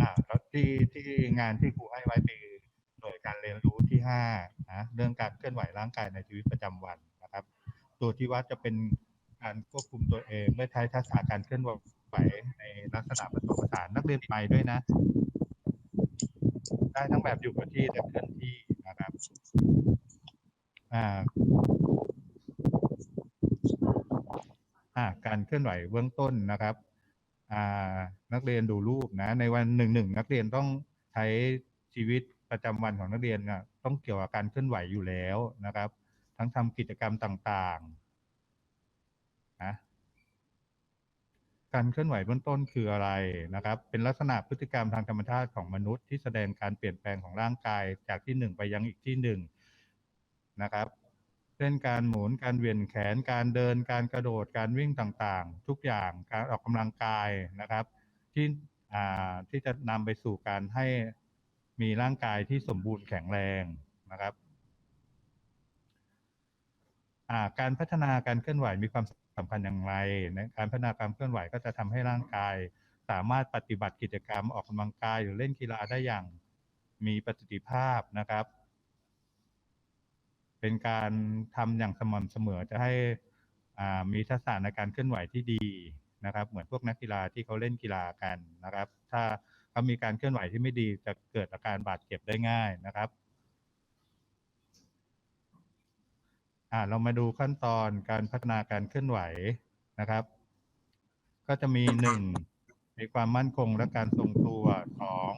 อ่าแล้วที่ที่งานที่ครูให้ไว้เป็นหน่วยการเรียนรู้ที่ห้านะเรื่องการเคลื่อนไหวร่างกายในชีวิตประจำวันนะครับ ตัวที่วัดจะเป็นการควบคุมตัวเองไม่ใช้ทักษะการเคลื่อนไหวในลักษณะผสมผสานนักเรียนไปด้วยนะ ได้ทั้งแบบอยู่กับที่และเคลื่อนที่นะครับอ่าอ่าการเคลื่อนไหวเบื้องต้นนะครับ นักเรียนดูรูปนะ ในวันหนึ่งหนึ่งนักเรียนต้องใช้ชีวิตประจำวันของนักเรียนนะต้องเกี่ยวกับการเคลื่อนไหวอยู่แล้วนะครับ ทั้งทำกิจกรรมต่างๆนะการเคลื่อนไหวเบื้องต้นคืออะไรนะครับ เป็นลักษณะพฤติกรรมทางธรรมชาติของมนุษย์ที่แสดงการเปลี่ยนแปลงของร่างกายจากที่หนึ่งไปยังอีกที่หนึ่งนะครับ เช่นการหมุนการเวียงแขนการเดินการกระโดดการวิ่งต่างๆ ทุกอย่างการออกกำลังกายนะครับ ที่ที่จะนำไปสู่การให้มีร่างกายที่สมบูรณ์แข็งแรงนะครับการพัฒนาการเคลื่อนไหวมีความสำคัญอย่างไรนะการพัฒนาการเคลื่อนไหวก็จะทำให้ร่างกาย สามารถปฏิบัติกิจกรรมออกกำลังกายหรือเล่นกีฬาได้อย่างมีประสิทธิภาพนะครับ เป็นการทำอย่างสม่ำเสมอจะให้มีทักษะในการเคลื่อนไหวที่ดีนะครับ เหมือนพวกนักกีฬาที่เขาเล่นกีฬากันนะครับ ถ้าเขามีการเคลื่อนไหวที่ไม่ดีจะเกิดอาการบาดเจ็บได้ง่ายนะครับอ่าเรามาดูขั้นตอนการพัฒนาการเคลื่อนไหวนะครับ ก็จะมีหนึ่งมีความมั่นคงและการทรงตัวสอง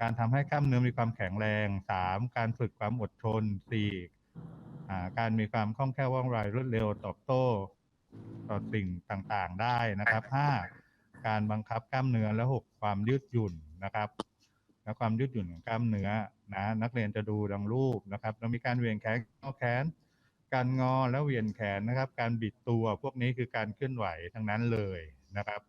การทำให้กล้ามเนื้อมีความแข็งแรงสามการฝึกความอดทนสี่ การมีความคล่องแคล่วว่องไวรวดเร็วตอบโต้ต่อสิ่งต่างๆได้นะครับห้าการบังคับกล้ามเนื้อและหกความยืดหยุ่นนะครับและความยืดหยุ่นของกล้ามเนื้อนะนักเรียนจะดูดังรูปนะครับแล้วมีการเหวี่ยงแขนงอแขน การงอและเหวี่ยงแขนนะครับ การบิดตัวพวกนี้คือการเคลื่อนไหวทั้งนั้นเลยนะครับ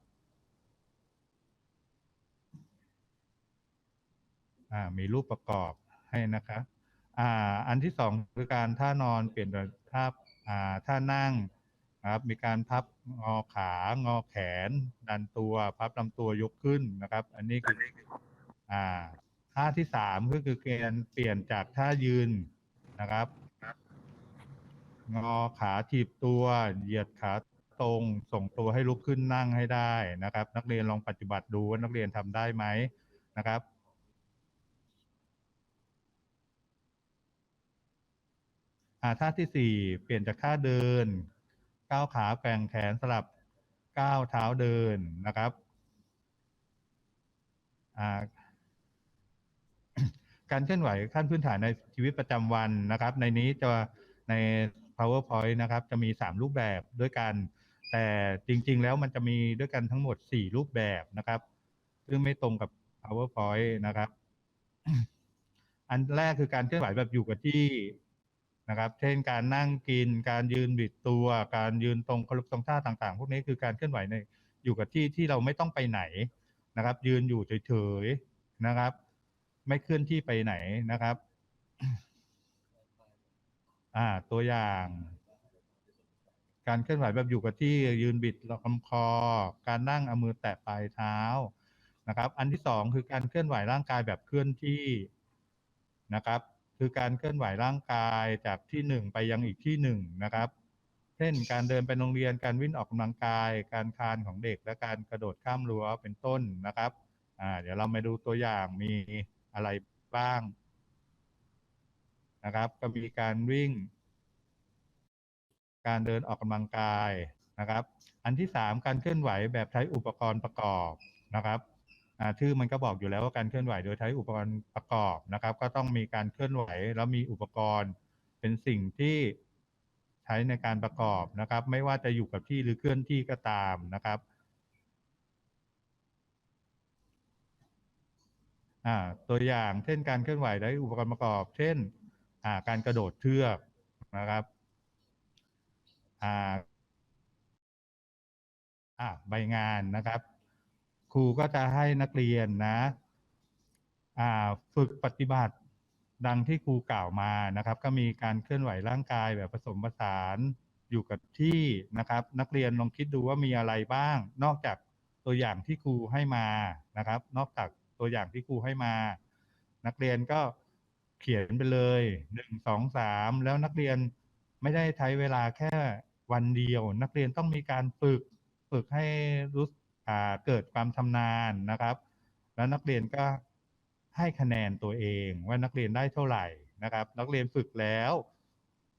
อ่ามีรูปประกอบให้นะครับ อ่าอันที่สองคือการท่านอนเปลี่ยนเป็นท่าอ่าท่านั่งนะครับมีการพับงอขางอแขน ดันตัวพับลำตัวยกขึ้นนะครับ อันนี้คืออ่าท่าที่สามก็คือการเปลี่ยนจากท่ายืนนะครับ งอขาถีบตัวเหยียดขาตรงส่งตัวให้ลุกขึ้นนั่งให้ได้นะครับ นักเรียนลองปฏิบัติดูว่านักเรียนทำได้ไหมนะครับ อ่า ท่าที่สี่เปลี่ยนจากท่าเดินก้าวขาแกว่งแขนสลับก้าวเท้าเดินนะครับการเคลื่อนไหวขั้นพื้นฐานในชีวิตประจำวันนะครับ ในนี้จะใน powerpoint นะครับ จะมี 3 รูปแบบด้วยกัน แต่จริง ๆ แล้วมันจะมีด้วยกันทั้งหมด 4 รูปแบบนะครับ ซึ่งไม่ตรงกับ powerpoint นะครับ อันแรกคือการเคลื่อนไหวแบบอยู่กับที่ นะครับ เช่นการนั่งกิน การยืนบิดตัว การยืนตรงคารพตรงท่าต่างๆ พวกนี้คือการเคลื่อนไหวในอยู่กับที่ที่เราไม่ต้องไปไหนนะครับ ยืนอยู่เฉยๆนะครับ ไม่เคลื่อนที่ไปไหนนะครับ อ่า ตัวอย่าง การเคลื่อนไหวแบบอยู่กับที่ยืนบิดลำคอ การนั่งเอามือแตะปลายเท้านะครับ อันที่สองคือการเคลื่อนไหวร่างกายแบบเคลื่อนที่นะครับ คือการเคลื่อนไหวร่างกายจากที่หนึ่งไปยังอีกที่หนึ่งนะครับ เช่นการเดินไปโรงเรียนการวิ่งออกกำลังกาย การคลานของเด็กและการกระโดดข้ามรั้วเป็นต้นนะครับอ่าเดี๋ยวเรามาดูตัวอย่างมีอะไรบ้างนะครับ ก็มีการวิ่ง การเดินออกกำลังกายนะครับ อันที่สามการเคลื่อนไหวแบบใช้อุปกรณ์ประกอบนะครับ ชื่อมันก็บอกอยู่แล้วว่าการเคลื่อนไหวโดยใช้อุปกรณ์ประกอบนะครับ ก็ต้องมีการเคลื่อนไหวแล้วมีอุปกรณ์เป็นสิ่งที่ใช้ในการประกอบนะครับ ไม่ว่าจะอยู่กับที่หรือเคลื่อนที่ก็ตามนะครับตัวอย่างเช่นการเคลื่อนไหวได้อุปกรณ์ประกอบ เช่นการกระโดดเชือกนะครับใบงานนะครับ ครูก็จะให้นักเรียนนะฝึกปฏิบัติดังที่ครูกล่าวมานะครับ ก็มีการเคลื่อนไหวร่างกายแบบผสมผสานอยู่กับที่นะครับ นักเรียนลองคิดดูว่ามีอะไรบ้าง นอกจากตัวอย่างที่ครูให้มานะครับ นอกจากตัวอย่างที่ครูให้มา นักเรียนก็เขียนไปเลยหนึ่งสองสามแล้วนักเรียนไม่ได้ใช้เวลาแค่วันเดียว นักเรียนต้องมีการฝึกฝึกให้รู้ เกิดความชำนาญนะครับ แล้วนักเรียนก็ให้คะแนนตัวเองว่านักเรียนได้เท่าไหร่นะครับ นักเรียนฝึกแล้ว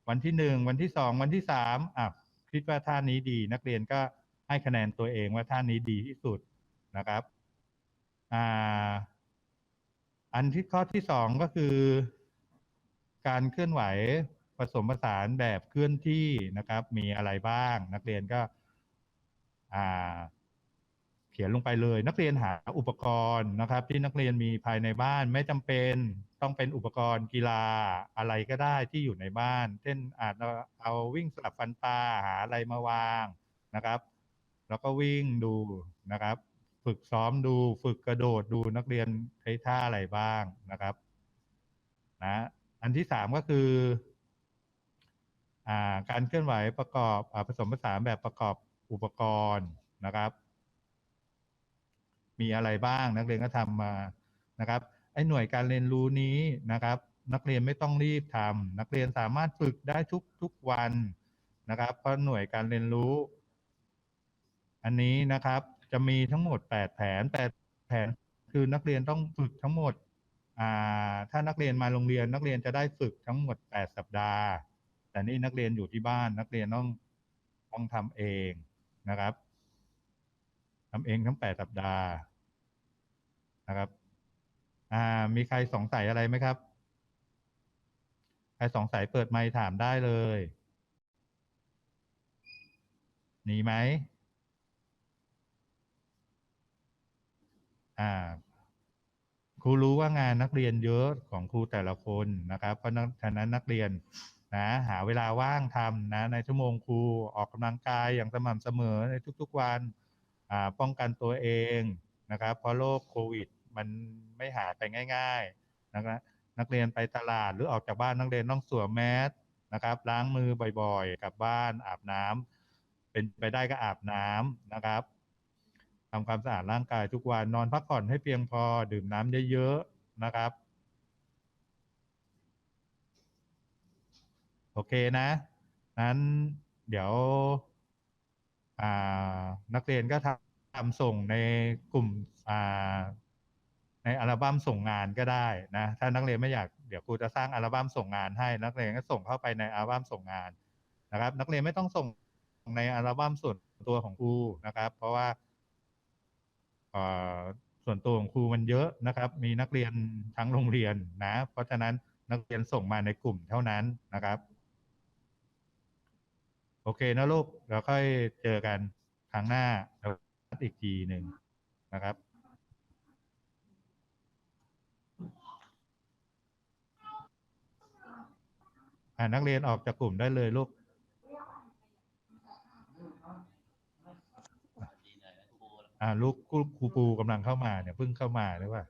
วันที่หนึ่งวันที่สองวันที่สามอะคิดว่าท่านี้ดี นักเรียนก็ให้คะแนนตัวเองว่าท่านี้ดีที่สุดนะครับอ่าอันที่ข้อที่สองก็คือ การเคลื่อนไหวผสมผสานแบบเคลื่อนที่นะครับ มีอะไรบ้าง นักเรียนก็ อ่า เขียนลงไปเลย นักเรียนหาอุปกรณ์นะครับ ที่นักเรียนมีภายในบ้าน ไม่จำเป็นต้องเป็นอุปกรณ์กีฬาอะไรก็ได้ที่อยู่ในบ้าน เช่นอาจจะเอาวิ่งสลับฟันปลาหาอะไรมาวางนะครับ แล้วก็วิ่งดูนะครับ ฝึกซ้อมดูฝึกกระโดดดูนักเรียนใช้ท่าอะไรบ้างนะครับนะอันที่สามก็คืออการเคลื่อนไหวประกอบอผสมผสานแบบประกอบอุปกรณ์นะครับ มีอะไรบ้าง นักเรียนก็ทำมานะครับไอ้หน่วยการเรียนรู้นี้นะครับ นักเรียนไม่ต้องรีบทำนักเรียนสามารถฝึกได้ทุกทุกวันนะครับ เพราะหน่วยการเรียนรู้ อันนี้นะครับ จะมีทั้งหมดแปดแผนแปดแผนคือนักเรียนต้องฝึกทั้งหมดอ่าถ้านักเรียนมาโรงเรียน นักเรียนจะได้ฝึกทั้งหมดแปดสัปดาห์ แต่นี่นักเรียนอยู่ที่บ้าน นักเรียนต้องต้องทำเองนะครับ ทำเองทั้งแปดสัปดาห์นะครับ อ่า มีใครสงสัยอะไรไหมครับ ใครสงสัยเปิดไมค์ถามได้เลยมีไหม อ่า ครูรู้ว่างานนักเรียนเยอะของครูแต่ละคนนะครับ เพราะฉะนั้นนักเรียนนะหาเวลาว่างทำนะ ในชั่วโมงครูออกกำลังกายอย่างสม่ำเสมอในทุก ๆ วัน ป้องกันตัวเองนะครับเพราะโรคโควิด มันไม่หายไปง่ายๆนะครับนักเรียนไปตลาดหรือออกจากบ้านนักเรียนต้องสวมแมสนะครับ ล้างมือบ่อยๆกลับบ้านอาบน้ำเป็นไปได้ก็อาบน้ำนะครับทำความสะอาดร่างกายทุกวันนอนพักผ่อนให้เพียงพอดื่มน้ำเยอะๆนะครับ โอเคนะนั้นเดี๋ยว นักเรียนก็ทำทำส่งในกลุ่มในอัลบั้มส่งงานก็ได้นะถ้านักเรียนไม่อยากเดี๋ยวครูจะสร้างอัลบั้มส่งงานให้นักเรียนก็ส่งเข้าไปในอัลบั้มส่งงานนะครับ นักเรียนไม่ต้องส่งในอัลบั้มส่วนตัวของครูนะครับ เพราะว่าส่วนตัวของครูมันเยอะนะครับ มีนักเรียนทั้งโรงเรียนนะ เพราะฉะนั้นนักเรียนส่งมาในกลุ่มเท่านั้นนะครับ โอเคนะลูกเราค่อยเจอกันครั้งหน้าเราอีกทีหนึ่งนะครับนักเรียนออกจากกลุ่มได้เลยลูกลูกครูครูปูกำลังเข้ามาเนี่ยเพิ่งเข้ามาหรือว่า